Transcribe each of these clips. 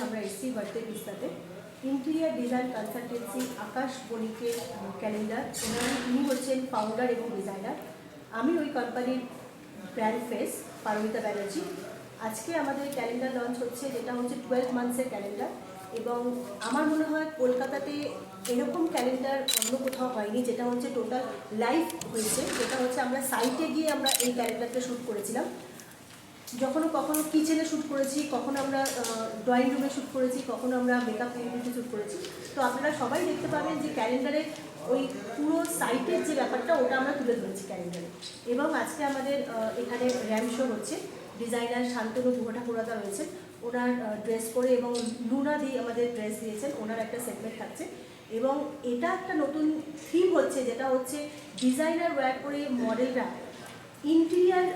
এসেছি বার্থডে পিস্তাতে interior design consultancy Akash বণিকের ক্যালেন্ডার ওনার, উনি হচ্ছেন ফাউন্ডার এবং ডিজাইনার আমি ওই কোম্পানির ব্র্যান্ড ফেস পারমিতা ব্যানার্জি। আজকে আমাদের ক্যালেন্ডার লঞ্চ হচ্ছে, যেটা হচ্ছে টুয়েলভ মান্থসের ক্যালেন্ডার এবং আমার মনে হয় কলকাতাতে এরকম ক্যালেন্ডার অন্য কোথাও হয়নি, যেটা হচ্ছে টোটাল লাইভ হয়েছে। যেটা হচ্ছে আমরা সাইটে গিয়ে আমরা এই ক্যালেন্ডারটা শ্যুট করেছিলাম। যখনও কখনো কিচেনে শ্যুট করেছি কখনো আমরা ড্রয়িং রুমে শ্যুট করেছি কখনো আমরা মেকআপ ইউনিটে শ্যুট করেছি। তো আপনারা সবাই দেখতে পাবেন যে ক্যালেন্ডারে ওই পুরো সাইটের যে ব্যাপারটা, ওটা আমরা তুলে ধরেছি ক্যালেন্ডারে এবং আজকে আমাদের এখানে র্যাম শো হচ্ছে। ডিজাইনার শান্তনু গুহঠাকুরাদা রয়েছে ওনার ড্রেস পরে এবং লুনা দি আমাদের ড্রেস দিয়েছেন। ওনার একটা সেগমেন্ট থাকছে। এবং এটা একটা নতুন থিম হচ্ছে, যেটা হচ্ছে ডিজাইনার ওয়্যার করে মডেলরা ইন্টেরিয়ার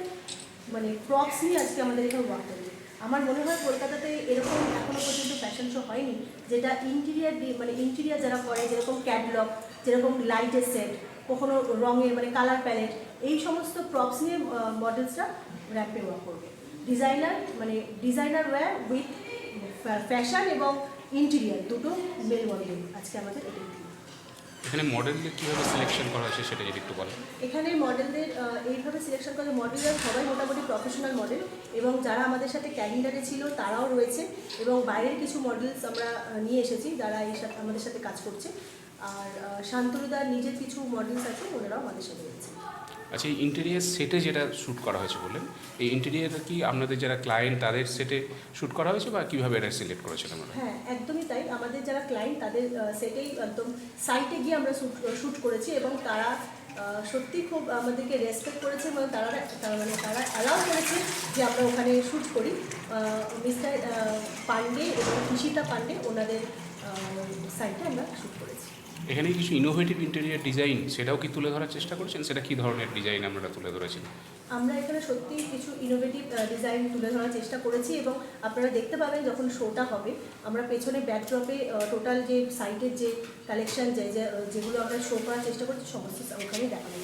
মানে প্রপস নিয়ে আজকে আমাদের এখানে ওয়ার্ক করবে আমার মনে হয় কলকাতাতে এরকম এখনও পর্যন্ত ফ্যাশন শো হয়নি, যেটা ইন্টেরিয়ার মানে ইন্টিরিয়ার যারা করে, যেরকম ক্যাটলগ যেরকম লাইটের সেট কখনো রঙের মানে কালার প্যালেট এই সমস্ত প্রপস নিয়ে মডেলসরা র্যাপে ওয়ার্ক করবে ডিজাইনার মানে ডিজাইনার ওয়্যার উইথ ফ্যাশন এবং ইন্টিরিয়ার দুটো মেল মডেল আজকে আমাদের এটাই। এখানে মডেলদের কীভাবে সিলেকশন করা হয়েছে সেটা যদি একটু বলেন। এখানে মডেলদের এইভাবে সিলেকশন করা মডেলরা সবাই মোটামুটি প্রফেশনাল মডেল এবং যারা আমাদের সাথে ক্যালেন্ডারে ছিল তারাও রয়েছে এবং বাইরের কিছু মডেলস আমরা নিয়ে এসেছি যারা এই সাথে আমাদের সাথে কাজ করছে। আর আহ, শান্তনুদার নিজের কিছু মডেলস আছে ওনারাও আমাদের সাথে রয়েছে। আচ্ছা এই ইন্টেরিয়ার সেটে যেটা শ্যুট করা হয়েছে বললেন এই ইন্টেরিয়ার কি আপনাদের যারা ক্লায়েন্ট তাদের সেটে শ্যুট করা হয়েছে বা কীভাবে এটা সিলেক্ট করেছেন আপনারা? হ্যাঁ একদমই তাই। আমাদের যারা ক্লায়েন্ট তাদের সেটেই একদম সাইটে গিয়ে আমরা শ্যুট করেছি এবং তারা সত্যি খুব আমাদেরকে রেসপেক্ট করেছে এবং তারা তারা মানে তারা অ্যালাউ করেছে যে আমরা ওখানে শ্যুট করি। মিস্টার পান্ডে এবং ঈশিতা পান্ডে ওনাদের সাইটে আমরা শ্যুট করেছি। এখানে কিছু ইনোভেটিভ ইন্টেরিয়ার ডিজাইন সেটাও কি তুলে ধরার চেষ্টা করেছেন? সেটা কি ধরনের ডিজাইন আমরা তুলে ধরেছেন আমরা এখানে সত্যি কিছু ইনোভেটিভ ডিজাইন তুলে ধরার চেষ্টা করেছি এবং আপনারা দেখতে পাবেন যখন শোটা হবে, আমরা পেছনে ব্যাকড্রপে টোটাল যে সাইটের যে কালেকশন যে যেগুলো আমরা শো করার চেষ্টা করছি, সমস্ত ওখানেই দেখানো